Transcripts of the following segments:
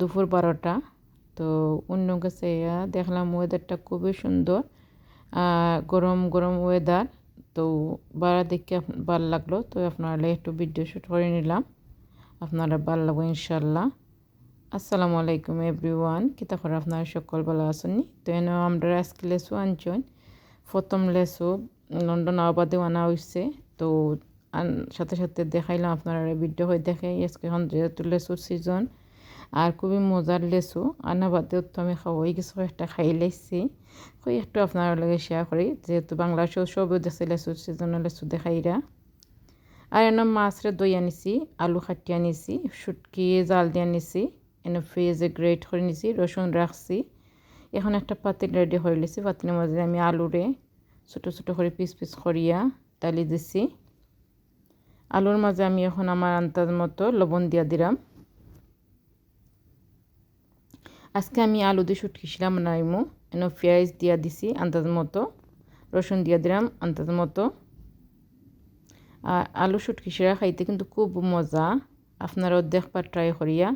দুপুর বারোটা, তো অন্য কাছে দেখলাম ওয়েদারটা খুবই সুন্দর গরম গরম ওয়েদার তো বাড়া দেখে ভালো লাগল, তো আপনারা একটু ভিডিও শ্যুট করে নিলাম, আপনারা ভালো লাগবে ইনশাল্লাহ। আসসালামু আলাইকুম এভরিওয়ান কিতা করে আপনারা সকল ভালো আসেননি তো এনে আমরা আজকে লেসু আনছেন প্রথম লেসু লন্ডন আবাদে আনা হয়েছে তো সাথে সাথে দেখাইলাম আপনারা ভিডিও হয়ে দেখে, আজকে এখন যেহেতু লেসুর সিজন আর খুবই মজার লেসু আনা বাদেও আমি খাওয়াই কিছু একটা খাই লেছি কই একটু আপনার লগে শেয়ার করি, যেহেতু বাংলাদেশেও সবও দেখছে লেসু সিজনের লেসু দেখাইরা আর এনে মাছরে দই আনিছি, আলু খাটি আনিছি, শুটকি, জাল দিয়ে আনিছি, এনে ফ্রিজে গ্রেট করে নিছি, রসুন রাখছি। এখন একটা পাতিল রেডি হয়ে লিছি পাতিলের মধ্যে আমি আলুরে ছোটো ছোটো করে পিস পিস করিয়া ডালি দিছি। আলুর মাঝে আমি এখন আমার আন্দাজ মতো লবণ দিয়া দিলাম। আজকে আমি আলু দিয়ে শুটকিছিলাম নাইমু। এন পেঁয়াজ দিয়া দিছি, আন্দাজ মতো। রসুন দিয়া দিলাম, আন্দাজ মতো। আর আলু শুটকিসিরা খাইতে কিন্তু খুব মজা। আপনারাও দেখবার ট্রাই করিয়া।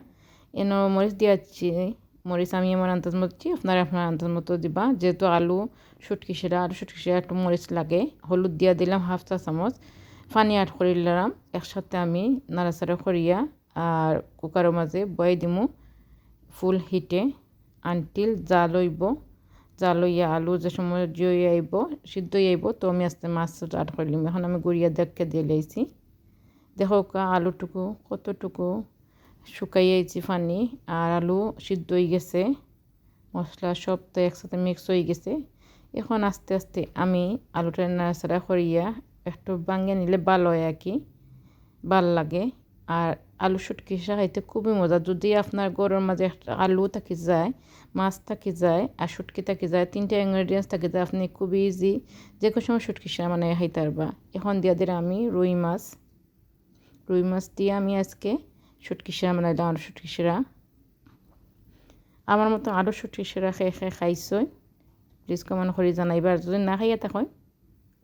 এন মরিচ দিয়াছি মরিচ আমি আমার আন্দাজ মতো আপনারা আপনার আন্দাজ মতো দিবা। যেহেতু আলু শুটকিসিরা আলু শুটকিসিরা একটু মরিচ লাগে। হলুদ দিয়া দিলাম হাফ চা চামচ। পানি আট করিলাম একসাথে আমি নাড়াচাড়া করিয়া আর কুকারের মাঝে বয়ে দিমু। ফুল হিটে আনটিল জাল হইব জাল হইয়া আলু যে সময় জই আইব, সিদ্ধ আইব, তো আমি আস্তে মাছ আট করলিম এখন আমি গুড়িয়া দেখকে দিয়ে লাইছি। দেখো আলুটুকু, কতটুকু শুকাই আইছি পানি আর আলু সিদ্ধ হয়ে গেছে। মশলা সব তো একসাথে মিক্স হয়ে গেছে। এখন আস্তে আস্তে আমি আলুটা নাড়াচাড়া করিয়া একটু বাঙ্গে নিলে ভালো হয় আর কি। ভালো লাগে। আর আলু শুটকি খাইতে খুবই মজা। যদি আপনার গরুর মাঝে আলু থাকি যায়, মাছ থাকি যায় আর শুটকি থাকি যায়, তিনটা ইনগ্রেডিয়েন্টস থাকি যায়, আপনি খুবই ইজি যে কোনো সময় শুটকি মানে খাইতে পারবা। এখন দিয়া দিলে আমি রুই মাছ। রুই মাছ দিয়ে আমি আজকে শুটকি সেরা বানাইলাম, আলু শুটকি সেরা। আমার মতো আলু শুটকি সেরা খেয়ে খেয়ে খাইছই। প্লিজ কমেন্ট করে জানাইবার যদি না খাইয়া থাকেন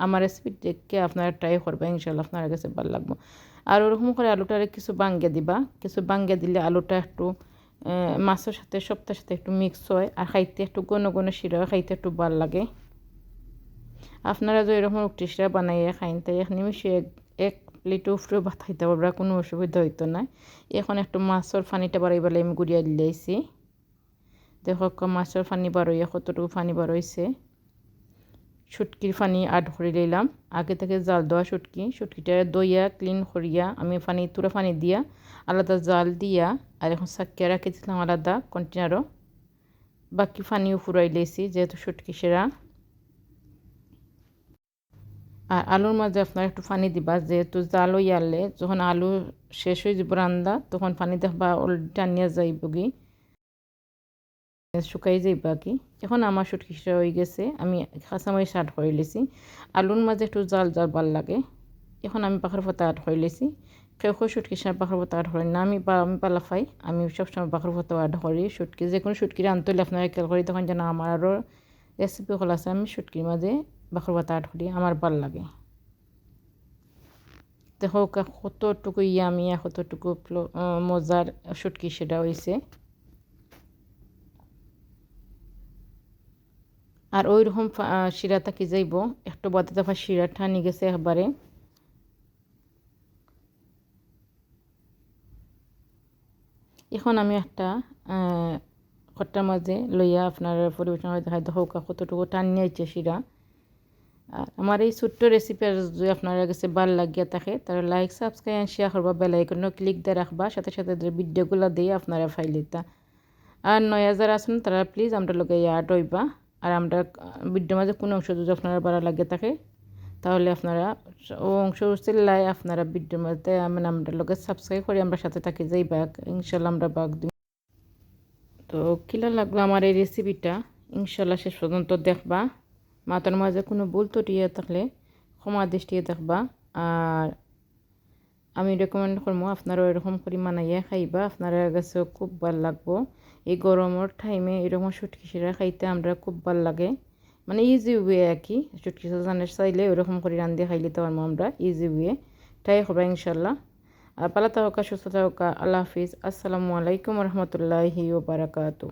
আমার রেসিপি দেখে আপনারা ট্রাই করবেন ইনশাল্লাহ আপনার কাছে ভালো লাগবে। আর ওরকম করে আলুটারে কিছু বাঙ্গে দিবা। কিছু বাঙ্গে দিলে আলুটা একটু মাছের সাথে, সপ্তাহের সাথে একটু মিক্স হয়। আর খাইতে একটু গণ গণ শিরা খাইতে একটু ভালো লাগে। আপনারা যদি এরকম রুটি শিরা বানাইয়া খাইন, তাই এক নিমিশে এক প্লেটে উপরে ভাত খাইতে পারবা কোনো অসুবিধা হইতো না। এখন একটু মাছের পানিটা বাড়াই বেলা আমি গুড়িয়া দিলেছি দেখো মাছের পানি বাড়াইয়া কতটুকু পানি বাড়াইছে। শুটকির পানি আড করে নিলাম আগে থেকে জাল দেওয়া শুটকি। শুটকিটা দইয়া ক্লিন করিয়া আমি পানি তুরা পানি দিয়া, আলাদা জাল দিয়া আর এখন সাকিয়া রাখি দিলাম আলাদা কন্টেনারও বাকি পানিও ফুরাই লেছি, যেহেতু শুটকি সেরা আর আলুর মাঝে আপনার একটু পানি দিবা, যেহেতু জাল আনলে যখন আলু শেষ হয়ে যাব রান্দা তখন পানি দেখবা অলরেডি টানিয়া যাইব গিয়ে শুকাই যাইবা কি এখন আমার সুটকিসা হয়ে গেছে। আমি কাঁচামরিচ আট হয়ে লেছি। আলুর মাঝে একটু জাল জাল ভালো লাগে। এখন আমি পাখার পাতা আট হয়ে লেছি। কেউ কেউ সুটকিসার পাখার পাতা আট করি না, আমি আমি পালা খাই। আমি সবসময় পাখার পাতা আট করি সুটকি যে কোনো সুটকির আনতে হলে আপনারা খেয়াল করি তখন যেন আমার আরও রেসিপি হল আছে। আমি সুটকির মাঝে বাখর পাতা আট করি আমার ভালো লাগে। দেখো কতটুকু ইয়ামিয়া কতটুকু মজার সুটকি সেটা হয়েছে আর ওই রকম শিরা থাকি যাইব। একটু বাদে দফা শিরা ঠানি গেছে একবারে। এখন আমি একটা খট্টার মাঝে লইয়া আপনার পরিবেশন হয়ে দেখা হৌকা কতটুকু টান নিয়েছে শিরা। আর আমার এই ছোট্ট রেসিপি যদি আপনারা কাছে ভালো লাগিয়া থাকে, তাহলে লাইক সাবস্ক্রাইব শেয়ার করবা বেলাইকনও ক্লিক দিয়ে রাখবা, সাথে সাথে ভিডিওগুলো দিয়ে আপনারা ফাইলিতা আর নয় হাজার আসুন তারা প্লিজ আমরা লোকে ইয়াড হইবা। আর আমরা ভিডিওর মাঝে কোনো অংশ যদি আপনারা বাড়া লাগে থাকে, তাহলে আপনারা ও অংশ চিল্লাই আপনারা ভিডিওর মধ্যে মানে আমরা লোকে সাবস্ক্রাইব করে, আমরা সাথে থাকি, যাই বাঘ, ইনশাল্লাহ আমরা বাঘ দিই তো কিলা লাগল আমার এই রেসিপিটা ইনশাল্লাহ শেষ পর্যন্ত দেখবা। মাথার মাঝে কোনো ভুল ত্রুটিয়ে থাকলে ক্ষমা দৃষ্টিয়ে দেখবা। আর আমি রেকমেন্ড করব আপনারা এরকম করে মানাইয়া খাইবা আপনারা কাছেও খুব ভালো লাগবো। এই গরমের টাইমে এরকম সুটকিসিরা খাইতে আমরা খুব ভালো লাগে। মানে ইজি ওয়ে আর কি সুটকিসা জানের চাইলে ওরকম করে রান্ধি খাইলে তো আমরা ইজি ওয়ে ট্রাই করবা ইনশাল্লাহ আর পালা থাকা, সুস্থ থাকা, আল্লাহ হাফিজ। আসসালামু আলাইকুম রহমতুল্লাহি ওবরাকাতু